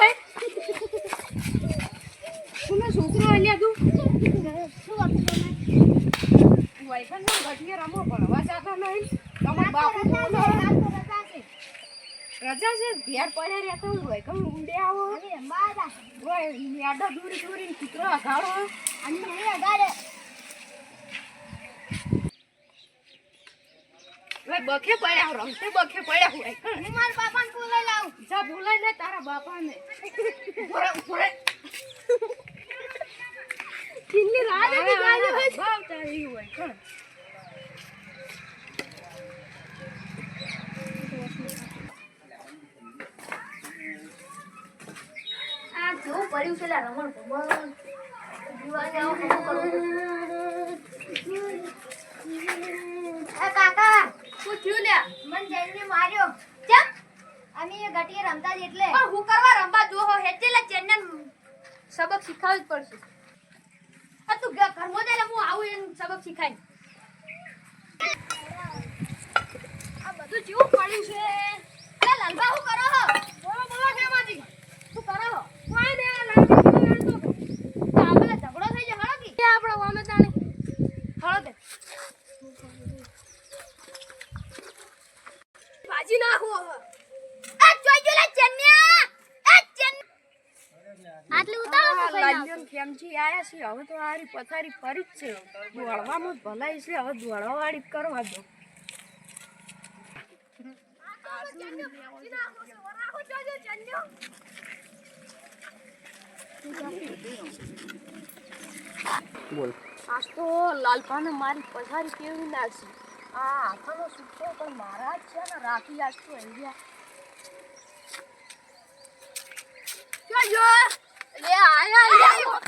હોય? તમે છોકરો અહીંયા તું? વૈકન ના ગઢીએ રમો ભણવા જાતા નહીં તમારા બાપુ રજા છે? ઘેર પડ્યા રહેતા હોય વૈકન ઊંડે આવો. હોય યાડા દૂરી દૂરી કૂતરો અઘાડો બખે પડ્યા રમતે બખે પડ્યા હોય જા બોલાઈ લે તારા બાપાને. ઉભરે ઉભરે કિલ્લી રાજ હતી ગાજે હોય. ભાવ તારી હોય. કણ આ કેવું પડ્યું છે લા રમણ ભગવાન દીવાને આવો કરું. એ થયું લ્યા મન જઈને માર્યો. કેમ અમે એ ગટીએ રમતા જ એટલે. પણ હું કરવા રમવા જો હો એટલે ચેનને સબક શીખાવવું જ પડશે. આ તું ઘરમાં જાય હું આવું એને સબક શીખાય. આ બધું જેવું પડ્યું છે. એટલે લાલબા હું કરો હો? બોલો બોલો કેમાંથી તું કરો હો? કોઈ લાલબા ઝઘડો થઈ જાય હળો કે? આપણે વામે તાણે હળો ભાજી નાખો હવે આ જોઈ જો લે ચન્યા આ ચન આટલી ઉતાવળમાં કઈ લાલ્યોન ખેમજી આયા છે હવે તો આરી પથારી ફરી જ છે દોડવામાં ભલાઈ છે હવે દોડવા વાળી જ કરવા દો બોલ આજ તો લાલપાને મારી પથારી કેવી નાખશે આ આખાનો સુખો પણ મારા જ છે ને રાખી આજ તો અહીં ગયા ક્યાં જો? લે આયા આયા.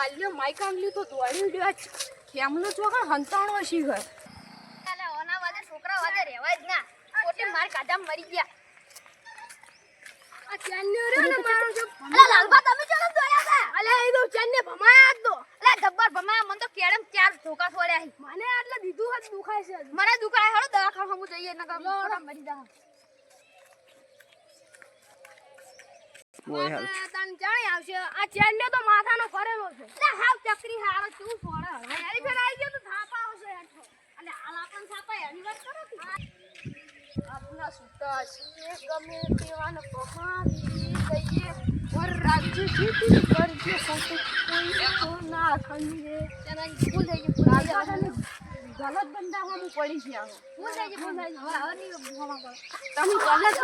લાલ્યો માઈક આંગલી તો દોડી ઉડ્યો કેમનો ચોકણ હંતાણો શી ઘર અલે ઓના વાદે છોકરા વાદે રહેવા જ ના. ખોટી માર કાઢા મરી ગયા. આ ચાન્યો રે ને મારો જો અલે લાલબા તમે ચલો દોયા હતા અલે એ તો ચાન્ને ભમાયા જ તો. અલે ગબ્બર ભમા મન તો કેડમ ચાર ધોકા છોડ્યા મને આટલે દીધું જ દુખાય છે મને દુખાય હળો દવાખાના હું જઈએ નકર મરી જા બોલ હાલ. આપણે તને જાણી આવશે. આ ચાન્ને તો માથાનો ફરેલો છે. અલે હાવ ચકરી હારો તું ફોડે? હવે મારી ફેર આવી ગયો તો થાપા આવશે અલે આલ આપણ છાપાય એની વાત કરો કે આપના સુતા છીએ ગમે તેવાને પમાવી દઈએ પર રાજ્ય જીતી કરજે સાથે. કોઈ ના ખંજે તેના ભૂલ થઈ ગઈ ભૂલ ગલત બંધાવાનું પડી છે આમાં થઈ ગઈ ભૂલ થઈ ગઈ હવે હવે નહીં. તમે ગલત